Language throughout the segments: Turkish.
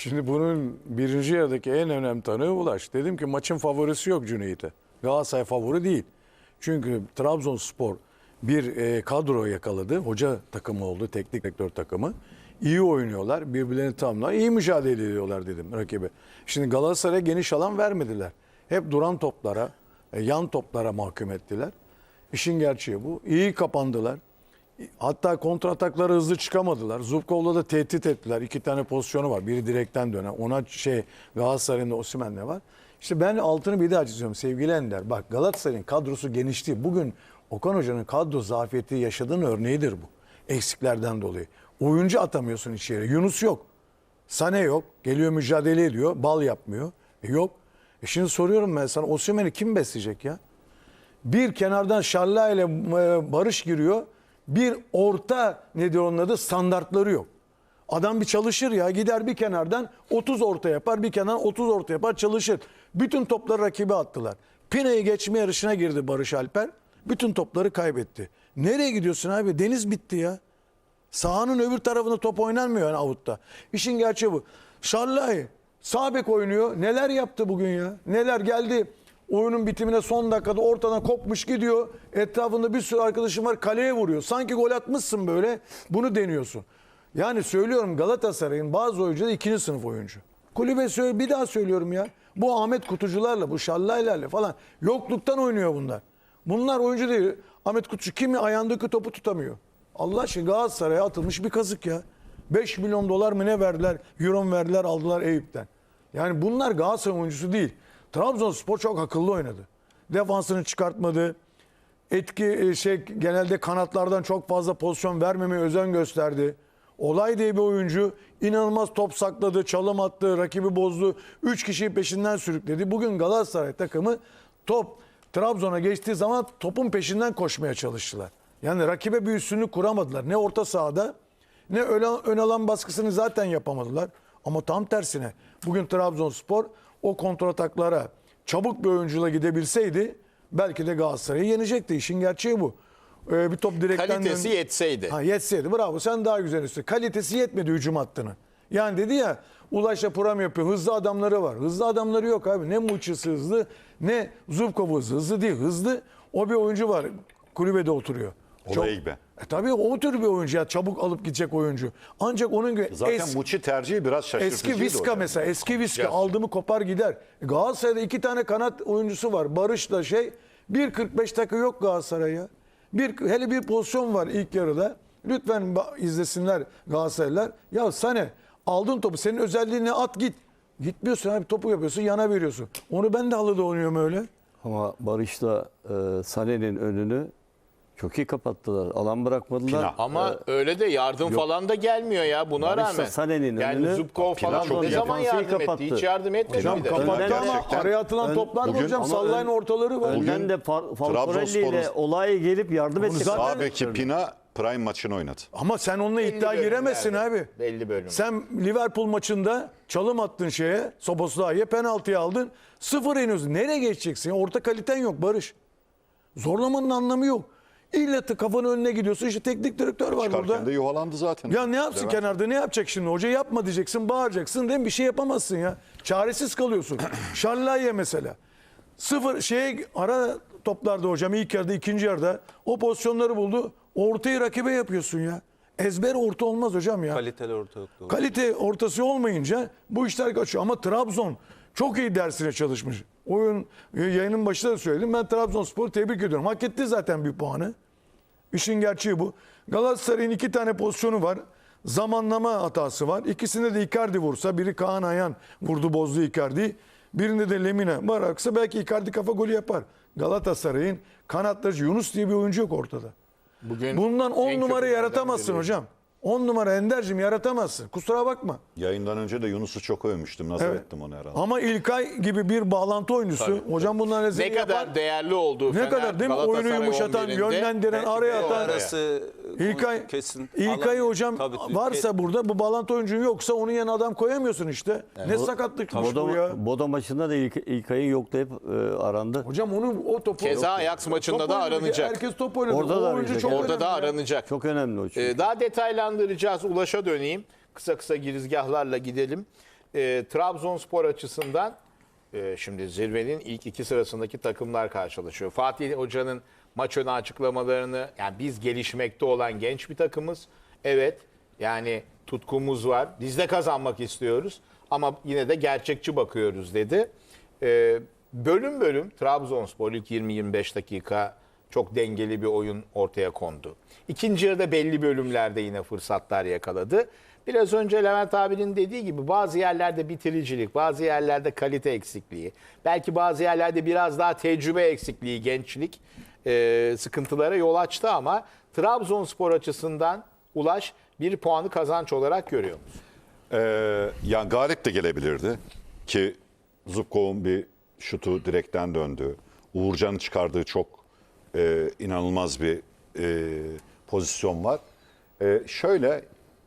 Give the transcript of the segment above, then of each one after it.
Şimdi bunun birinci yarıdaki en önemli tanığı Ulaş. Dedim ki maçın favorisi yok Cüneyt'e. Galatasaray favori değil. Çünkü Trabzonspor bir e, kadro yakaladı. Hoca takımı oldu, teknik direktör takımı. İyi oynuyorlar, birbirlerini tamamlar. iyi mücadele ediyorlar dedim rakibe. Şimdi Galatasaray'a geniş alan vermediler. Hep duran toplara, e, yan toplara mahkum ettiler. İşin gerçeği bu. İyi kapandılar. Hatta kontrataklara hızlı çıkamadılar. Zubkov'la da tehdit ettiler. İki tane pozisyonu var. Biri direkten dönen. Ona şey Galatasaray'ın da Osimhen'de var. İşte ben altını bir daha çiziyorum sevgili Ender. Bak Galatasaray'ın kadrosu geniş değil. Bugün Okan Hoca'nın kadro zafiyeti yaşadığın örneğidir bu. Eksiklerden dolayı. Oyuncu atamıyorsun içeri. Yunus yok. Sane yok. Geliyor mücadele ediyor. Bal yapmıyor. E yok. E şimdi soruyorum ben sana Osimhen'i kim besleyecek ya? Bir kenardan Şalla ile e, Barış giriyor. Bir orta nedir onun adı standartları yok. Adam bir çalışır ya gider bir kenardan 30 orta yapar bir kenardan 30 orta yapar çalışır. Bütün topları rakibe attılar. Pina'yı geçme yarışına girdi Barış Alper. Bütün topları kaybetti. Nereye gidiyorsun abi? Deniz bitti ya. Sahanın öbür tarafında top oynanmıyor yani avutta. İşin gerçeği bu. Şallay sağ bek oynuyor. Neler yaptı bugün ya? Neler geldi? Oyunun bitimine son dakikada ortadan kopmuş gidiyor. Etrafında bir sürü arkadaşım var kaleye vuruyor. Sanki gol atmışsın böyle. Bunu deniyorsun. Yani söylüyorum Galatasaray'ın bazı oyuncuları ikinci sınıf oyuncu. Kulübe söyle bir daha söylüyorum ya. Bu Ahmet Kutucularla, bu Şallaylarla falan yokluktan oynuyor bunlar. Bunlar oyuncu değil. Ahmet Kutucu kimi ayağındaki topu tutamıyor. Allah aşkına Galatasaray'a atılmış bir kazık ya. 5 milyon dolar mı ne verdiler? Euro verdiler aldılar Eyüp'ten. Yani bunlar Galatasaray oyuncusu değil. Trabzonspor çok akıllı oynadı. Defansını çıkartmadı. Etki e, şey genelde kanatlardan çok fazla pozisyon vermemeye özen gösterdi. Olay diye bir oyuncu inanılmaz top sakladı, çalım attı, rakibi bozdu. 3 kişiyi peşinden sürükledi. Bugün Galatasaray takımı top Trabzon'a geçtiği zaman topun peşinden koşmaya çalıştılar. Yani rakibe bir üstünlük kuramadılar. Ne orta sahada ne ön, alan baskısını zaten yapamadılar. Ama tam tersine bugün Trabzonspor o kontrataklara çabuk bir oyuncuyla gidebilseydi belki de Galatasaray'ı yenecekti. İşin gerçeği bu. Ee, bir top direkten Kalitesi dön- yetseydi. Ha yetseydi bravo sen daha güzel üstü. Kalitesi yetmedi hücum hattını. Yani dedi ya Ulaş'la Puram yapıyor. Hızlı adamları var. Hızlı adamları yok abi. Ne Muçi'si hızlı ne Zubkov hızlı. Hızlı değil hızlı. O bir oyuncu var. Kulübede oturuyor. Da Egbe. E tabii o tür bir oyuncu ya. Çabuk alıp gidecek oyuncu. Ancak onun gibi Zaten es- Muçi tercihi biraz şaşırtıcıydı. Eski Viska mesela. Eski Viska Yes. aldı mı kopar gider. Galatasaray'da iki tane kanat oyuncusu var. Barış'la şey. 1.45 dakika yok Galatasaray'a. Bir, hele bir pozisyon var ilk yarıda. Lütfen izlesinler Galatasaraylılar. Ya Sane aldın topu. Senin özelliğini at git. Gitmiyorsun abi topu yapıyorsun yana veriyorsun. Onu ben de halıda oynuyorum öyle. Ama Barış'la e, Sané'nin önünü çok iyi kapattılar. Alan bırakmadılar. Pina. Ama öyle de yardım falan da gelmiyor ya buna Barış'la rağmen. Sané'nin yani önünü Zubkov falan çok ne zaman yardım kapattı. etti? Hiç yardım etmedi Hocam bir de. kapattı ama araya atılan Ön- toplar bugün- hocam. ön- ortaları var. Önden de Fal- Falcorelli ile olaya gelip yardım etti. Sağ beki Pina prime maçını oynadı. Ama sen onunla Belli iddia giremezsin abi. Belli bölüm. Sen Liverpool maçında çalım attın şeye, Soboslai'ye penaltıyı aldın. Sıfır iniyorsun. Nereye geçeceksin? Orta kaliten yok Barış. Zorlamanın anlamı yok. İlla kafanın önüne gidiyorsun. İşte teknik direktör var Çıkarken burada. de yuvalandı zaten. Ya ne yapsın Levent. kenarda ne yapacak şimdi? Hoca yapma diyeceksin, bağıracaksın değil mi? Bir şey yapamazsın ya. Çaresiz kalıyorsun. Şarlayye mesela. Sıfır şeye ara toplarda hocam ilk yarıda ikinci yarıda o pozisyonları buldu. Ortayı rakibe yapıyorsun ya. Ezber orta olmaz hocam ya. Kaliteli orta yok. Kalite ortası olmayınca bu işler kaçıyor. Ama Trabzon çok iyi dersine çalışmış. Oyun yayının başında da söyledim. Ben Trabzonspor'u tebrik ediyorum. Hak etti zaten bir puanı. İşin gerçeği bu. Galatasaray'ın iki tane pozisyonu var. Zamanlama hatası var. İkisinde de Icardi vursa, biri Kaan Ayan vurdu bozdu Icardi. Birinde de Lemina bıraksa belki Icardi kafa golü yapar. Galatasaray'ın kanatları Yunus diye bir oyuncu yok ortada. Bugün Bundan 10 en numara yaratamazsın hocam. 10 numara Ender'cim yaratamazsın. Kusura bakma. Yayından önce de Yunus'u çok övmüştüm. Nazar Evet. ettim onu herhalde. Ama İlkay gibi bir bağlantı oyuncusu. Hocam bunlar ne Ne kadar değerli olduğu Ne kadar değil mi? Oyunu yumuşatan, yönlendiren, araya atan. Arası İlkay, kesin. İlkay Alan- hocam Tabii, varsa burada bu bağlantı oyuncun yoksa onun yanına adam koyamıyorsun işte. Ne sakatlıkmış Bodo, bu ya. Bodo maçında da ilk, İlkay'ı yoklayıp e, arandı. Hocam onu o topu Keza Ajax maçında Top da aranacak. Herkes top oynadı. Orada o da oyuncu arayacak. çok Orada da ya. aranacak. Çok önemli o çünkü. Ee, daha detaylandıracağız. Ulaş'a döneyim. Kısa kısa girizgahlarla gidelim. e, Trabzonspor açısından e, şimdi zirvenin ilk iki sırasındaki takımlar karşılaşıyor. Fatih Hoca'nın maç önü açıklamalarını yani biz gelişmekte olan genç bir takımız. Evet yani tutkumuz var. Biz de kazanmak istiyoruz ama yine de gerçekçi bakıyoruz dedi. E, bölüm bölüm Trabzonspor ilk 20-25 dakika çok dengeli bir oyun ortaya kondu. İkinci yarıda belli bölümlerde yine fırsatlar yakaladı. Biraz önce Levent abinin dediği gibi bazı yerlerde bitiricilik, bazı yerlerde kalite eksikliği, belki bazı yerlerde biraz daha tecrübe eksikliği, gençlik e, sıkıntılara yol açtı ama Trabzonspor açısından Ulaş bir puanı kazanç olarak görüyor? Ee, yani galip de gelebilirdi ki Zubkov'un bir şutu direkten döndü. Uğurcan'ın çıkardığı çok e, inanılmaz bir e, pozisyon var. E, şöyle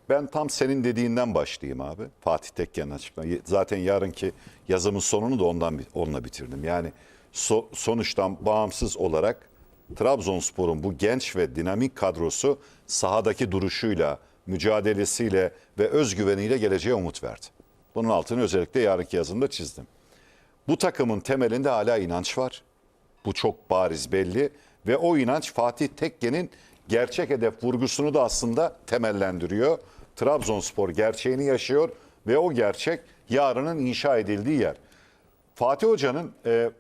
ben tam senin dediğinden başlayayım abi. Fatih Tekken'in açıklama. Zaten yarınki yazımın sonunu da ondan onunla bitirdim. Yani so- sonuçtan bağımsız olarak Trabzonspor'un bu genç ve dinamik kadrosu sahadaki duruşuyla, mücadelesiyle ve özgüveniyle geleceğe umut verdi. Bunun altını özellikle yarınki yazımda çizdim. Bu takımın temelinde hala inanç var. Bu çok bariz belli ve o inanç Fatih Tekke'nin gerçek hedef vurgusunu da aslında temellendiriyor. Trabzonspor gerçeğini yaşıyor ve o gerçek yarının inşa edildiği yer. Fatih Hoca'nın e,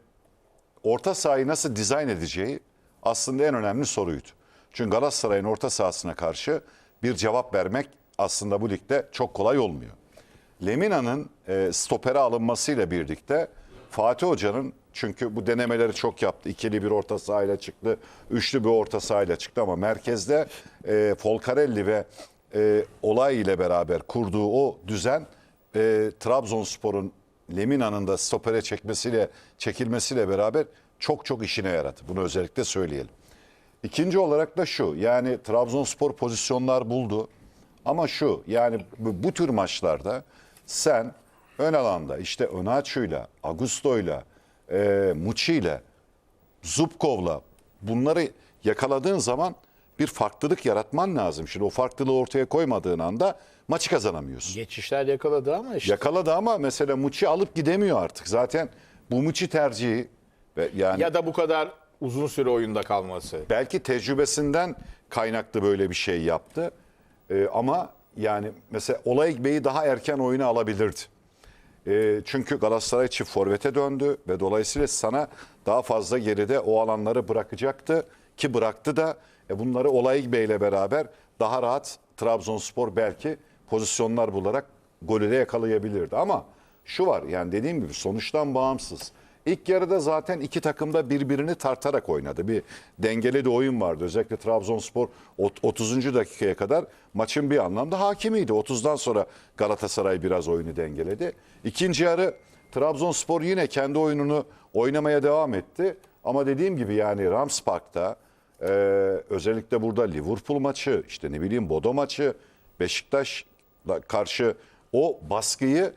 orta sahayı nasıl dizayn edeceği aslında en önemli soruydu. Çünkü Galatasaray'ın orta sahasına karşı bir cevap vermek aslında bu ligde çok kolay olmuyor. Lemina'nın e, stopere alınmasıyla birlikte Fatih Hoca'nın çünkü bu denemeleri çok yaptı. İkili bir orta sahayla çıktı, üçlü bir orta sahayla çıktı ama merkezde e, Folcarelli ve e, Olay ile beraber kurduğu o düzen e, Trabzonspor'un Lemina'nın da stopere çekmesiyle çekilmesiyle beraber çok çok işine yaradı. Bunu özellikle söyleyelim. İkinci olarak da şu yani Trabzonspor pozisyonlar buldu. Ama şu yani bu, bu tür maçlarda sen ön alanda işte Önaçu'yla, Augusto'yla, e, Muçi'yle, Zubkov'la bunları yakaladığın zaman bir farklılık yaratman lazım. Şimdi o farklılığı ortaya koymadığın anda maçı kazanamıyorsun. Geçişler yakaladı ama işte Yakaladı ama mesela Muçi alıp gidemiyor artık. Zaten bu Muçi tercihi ve yani ya da bu kadar uzun süre oyunda kalması. belki tecrübesinden kaynaklı böyle bir şey yaptı. Ee, ama yani mesela Olay Bey'i daha erken oyuna alabilirdi. Ee, çünkü Galatasaray çift forvete döndü ve dolayısıyla sana daha fazla geride o alanları bırakacaktı ki bıraktı da e, bunları Olay Bey ile beraber daha rahat Trabzonspor belki pozisyonlar bularak golü yakalayabilirdi. Ama şu var yani dediğim gibi sonuçtan bağımsız. İlk yarıda zaten iki takım da birbirini tartarak oynadı. Bir dengeli de oyun vardı. Özellikle Trabzonspor ot- 30. dakikaya kadar maçın bir anlamda hakimiydi. 30'dan sonra Galatasaray biraz oyunu dengeledi. İkinci yarı Trabzonspor yine kendi oyununu oynamaya devam etti. Ama dediğim gibi yani Rams Park'ta e, özellikle burada Liverpool maçı, işte ne bileyim Bodo maçı, Beşiktaş'la karşı o baskıyı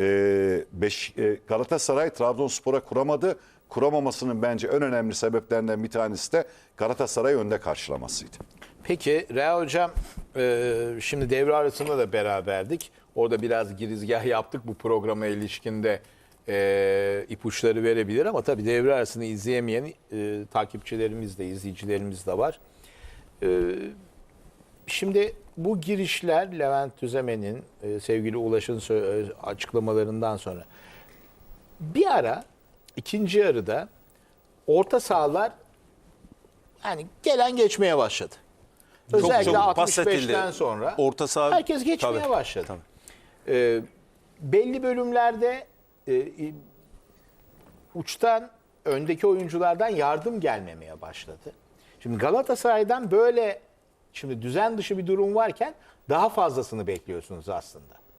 e, beş, e, Galatasaray Trabzonspor'a kuramadı. Kuramamasının bence en önemli sebeplerinden bir tanesi de Galatasaray önde karşılamasıydı. Peki Rea Hocam e, şimdi devre arasında da beraberdik. Orada biraz girizgah yaptık bu programa ilişkinde e, ipuçları verebilir ama tabii devre arasını izleyemeyen e, takipçilerimiz de izleyicilerimiz de var. E, şimdi bu girişler Levent Tüzemen'in e, sevgili Ulaş'ın e, açıklamalarından sonra bir ara ikinci yarıda orta sahalar yani gelen geçmeye başladı. Özellikle çabuk pas 65'ten edildi. sonra Orta saha- herkes geçmeye Tabii, başladı. tabii. Ee, belli bölümlerde e, e, uçtan öndeki oyunculardan yardım gelmemeye başladı. Şimdi Galatasaray'dan böyle şimdi düzen dışı bir durum varken daha fazlasını bekliyorsunuz aslında.